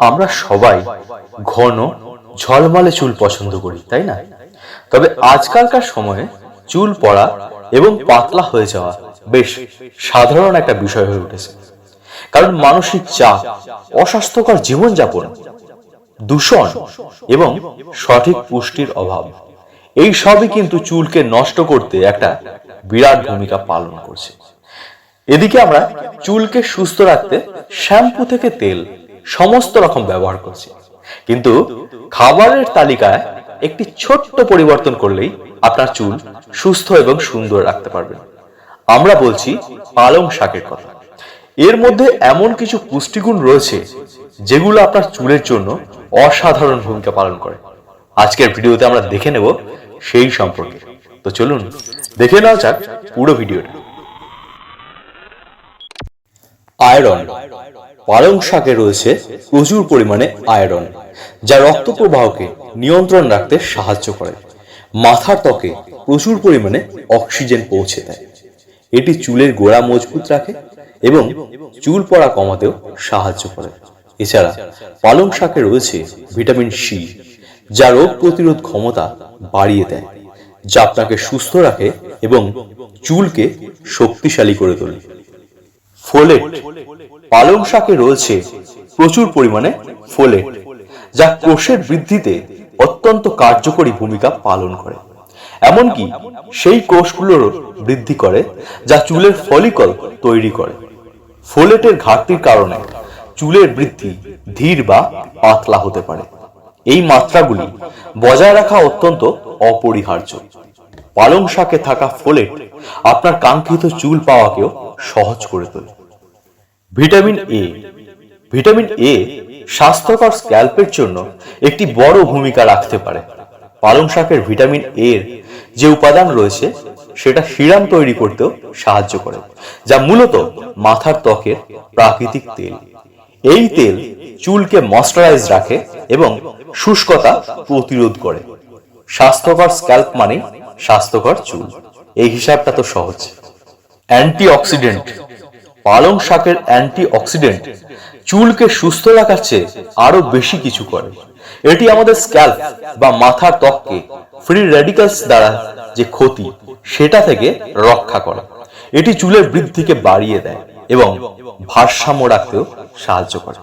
আমরা সবাই ঘন, ঝলমলে চুল পছন্দ করি, তাই না? তবে আজকালকার সময়ে চুল পড়া এবং পাতলা হয়ে যাওয়া বেশ সাধারণ একটা বিষয় হয়ে উঠেছে। কারণ মানসিক চাপ, অস্বাস্থ্যকর জীবনযাপন, দূষণ এবং সঠিক পুষ্টির অভাব, এই সবই কিন্তু চুলকে নষ্ট করতে একটা বিরাট ভূমিকা পালন করছে। এদিকে আমরা চুলকে সুস্থ রাখতে শ্যাম্পু থেকে তেল সমস্ত রকম ব্যবহার করছি। কিন্তু খাবারের তালিকায় একটি ছোট্ট পরিবর্তন করলেই আপনার চুল সুস্থ এবং সুন্দর রাখতে পারবেন। আমরা বলছি পালং শাকের কথা। এর মধ্যে এমন কিছু পুষ্টিগুণ রয়েছে যেগুলো আপনার চুলের জন্য অসাধারণ ভূমিকা পালন করে। আজকের ভিডিওতে আমরা দেখে নেব সেই সম্পর্কে। তো চলুন, দেখে নেওয়া যাক পুরো ভিডিওটা। আয়রন। পালং শাকে রয়েছে প্রচুর পরিমাণে আয়রন, যা রক্ত প্রবাহকে নিয়ন্ত্রণ রাখতে সাহায্য করে। মাথার ত্বকে প্রচুর পরিমাণে অক্সিজেন পৌঁছে দেয়। এটি চুলের গোড়া মজবুত রাখে এবং চুল পড়া কমাতেও সাহায্য করে। এছাড়া পালং শাকে রয়েছে ভিটামিন সি, যা রোগ প্রতিরোধ ক্ষমতা বাড়িয়ে দেয়, যা আপনাকে সুস্থ রাখে এবং চুলকে শক্তিশালী করে তোলে। ফোলেট পালং শাকে রয়েছে প্রচুর পরিমাণে ফোলেট যা কোষের বৃদ্ধিতে অত্যন্ত কার্যকরী ভূমিকা পালন করে। এমনকি সেই কোষগুলোর বৃদ্ধি করে, যা চুলের ফলিকল তৈরি করে। ফোলেটের ঘাটতির কারণে চুলের বৃদ্ধি ধীর বা পাতলা হতে পারে। এই মাত্রাগুলি বজায় রাখা অত্যন্ত অপরিহার্য। পালং শাকে থাকা ফোলেট আপনার কাঙ্ক্ষিত চুল পাওয়াকেও সহজ করে তোলে। Vitamin A. ভিটামিন এ স্বাস্থ্যকর স্ক্যাল্পের জন্য একটি বড় ভূমিকা রাখতে পারে। পালং শাকের ভিটামিন এর যে উপাদান রয়েছে, সেটা সিরাম তৈরি করতেও সাহায্য করে, যা মূলত মাথার ত্বকের প্রাকৃতিক তেল। এই তেল চুলকে ময়শ্চারাইজ রাখে এবং শুষ্কতা প্রতিরোধ করে। স্বাস্থ্যকর স্ক্যাল্প মানে স্বাস্থ্যকর চুল। এই হিসাবটা তো সহজ। অ্যান্টিঅক্সিডেন্ট পালং শাকের অ্যান্টিঅক্সিডেন্ট চুলকে সুস্থ রাখার চেয়ে আরও বেশি কিছু করে। এটি আমাদের স্ক্যাল্প বা মাথার ত্বককে ফ্রি রেডিকালস দ্বারা যে ক্ষতি, সেটা থেকে রক্ষা করে। এটি চুলের বৃদ্ধিকে বাড়িয়ে দেয় এবং ভারসাম্য রাখতেও সাহায্য করে।